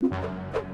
you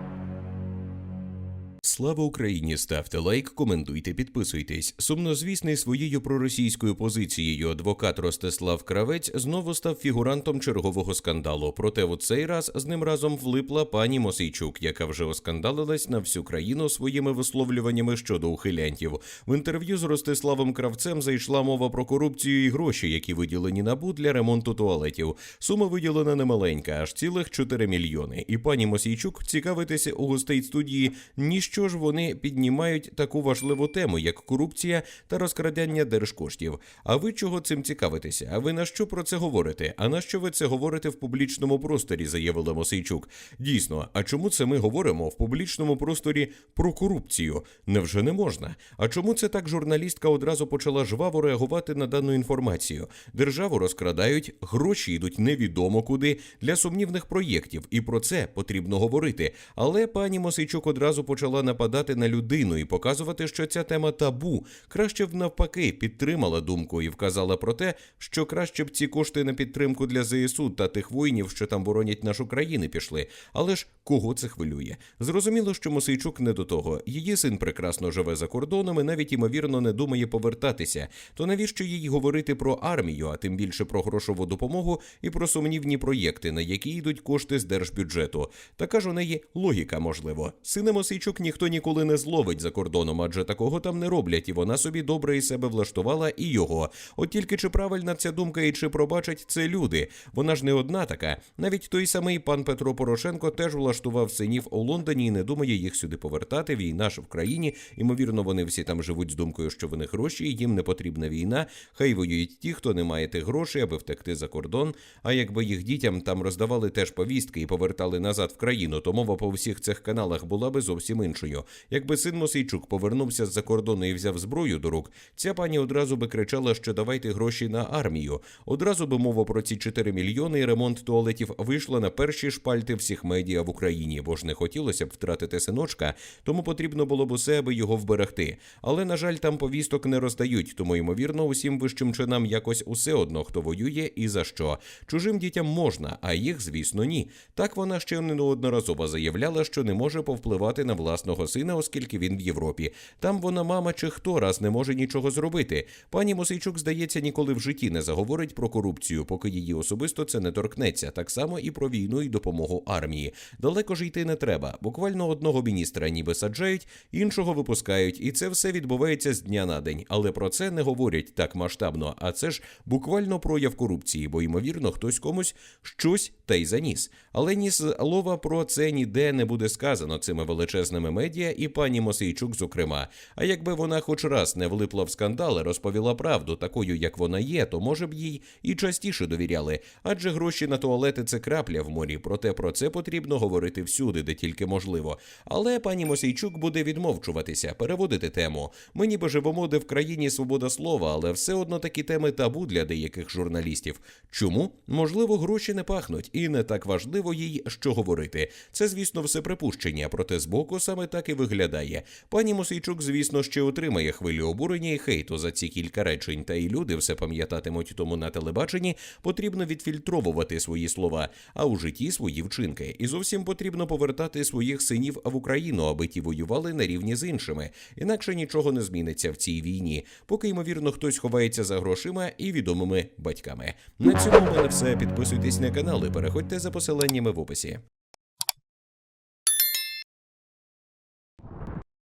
Слава Україні! Ставте лайк, коментуйте, підписуйтесь. Сумнозвісний своєю проросійською позицією адвокат Ростислав Кравець знову став фігурантом чергового скандалу. Проте у цей раз з ним разом влипла пані Мосейчук, яка вже оскандалилась на всю країну своїми висловлюваннями щодо ухилянтів. В інтерв'ю з Ростиславом Кравцем зайшла мова про корупцію і гроші, які виділені набу для ремонту туалетів. Сума виділена немаленька, аж цілих 4 мільйони. І пані Мосійчук цікавитися у гостей студії, ніщо ж вони піднімають таку важливу тему, як корупція та розкрадання держкоштів. А ви чого цим цікавитеся? А ви на що про це говорите? А на що ви це говорите в публічному просторі? заявила Мосейчук. Дійсно, а чому це ми говоримо в публічному просторі про корупцію? Невже не можна? А чому це так журналістка одразу почала жваво реагувати на дану інформацію? Державу розкрадають, гроші йдуть невідомо куди для сумнівних проєктів, і про це потрібно говорити. Але пані Мосейчук одразу почала нападати на людину і показувати, що ця тема табу. Краще б навпаки підтримала думку і вказала про те, що краще б ці кошти на підтримку для ЗСУ та тих воїнів, що там боронять нашу країну, пішли. Але ж кого це хвилює? Зрозуміло, що Мосейчук не до того. Її син прекрасно живе за кордоном і навіть ймовірно не думає повертатися. То навіщо їй говорити про армію, а тим більше про грошову допомогу і про сумнівні проєкти, на які йдуть кошти з держбюджету? Така ж у неї логіка, можливо. Сина Мосейчук ніхто ніколи не зловить за кордоном, адже такого там не роблять, і вона собі добре і себе влаштувала, і його. От тільки чи правильна ця думка і чи пробачать це люди? Вона ж не одна така. Навіть той самий пан Петро Порошенко теж влаштував синів у Лондоні і не думає їх сюди повертати. Війна ж в країні. Ймовірно, вони всі там живуть з думкою, що вони гроші, і їм не потрібна війна. Хай воюють ті, хто не має тих грошей, аби втекти за кордон. А якби їх дітям там роздавали теж повістки і повертали назад в країну, то мова по всіх цих каналах була би зовсім іншою. Якби син Мосейчук повернувся з-за кордону і взяв зброю до рук, ця пані одразу би кричала, що давайте гроші на армію. Одразу би мова про ці 4 мільйони і ремонт туалетів вийшла на перші шпальти всіх медіа в Україні, бо ж не хотілося б втратити синочка, тому потрібно було б усе, аби його вберегти. Але на жаль, там повісток не роздають, тому ймовірно, усім вищим чинам якось усе одно, хто воює і за що. Чужим дітям можна, а їх, звісно, ні. Так вона ще неодноразово заявляла, що не може повпливати на власного сина, оскільки він в Європі. Там вона мама чи хто раз не може нічого зробити. Пані Мосейчук, здається, ніколи в житті не заговорить про корупцію, поки її особисто це не торкнеться. Так само і про війну і допомогу армії. Далеко ж йти не треба. Буквально одного міністра ніби саджають, іншого випускають, і це все відбувається з дня на день. Але про це не говорять так масштабно. А це ж буквально прояв корупції, бо ймовірно хтось комусь щось та й заніс. Але ні слова про це ніде не буде сказано цими величезними медіа і пані Мосейчук, зокрема. А якби вона хоч раз не влипла в скандали, розповіла правду такою, як вона є, то може б їй і частіше довіряли. Адже гроші на туалети це крапля в морі. Проте про це потрібно говорити всюди, де тільки можливо. Але пані Мосейчук буде відмовчуватися, переводити тему. Ми ніби живемо, де в країні свобода слова, але все одно такі теми табу для деяких журналістів. Чому? Можливо, гроші не пахнуть, і не так важливо їй, що говорити. Це, звісно, все припущення, проте збоку саме так і виглядає. Пані Мосейчук, звісно, ще отримає хвилю обурення і хейту за ці кілька речень, та й люди все пам'ятатимуть. Тому на телебаченні потрібно відфільтровувати свої слова, а у житті свої вчинки. І зовсім потрібно повертати своїх синів в Україну, аби ті воювали на рівні з іншими. Інакше нічого не зміниться в цій війні, поки ймовірно хтось ховається за грошима і відомими батьками. На цьому в мене все. Підписуйтесь на канал і переходьте за посиланнями в описі.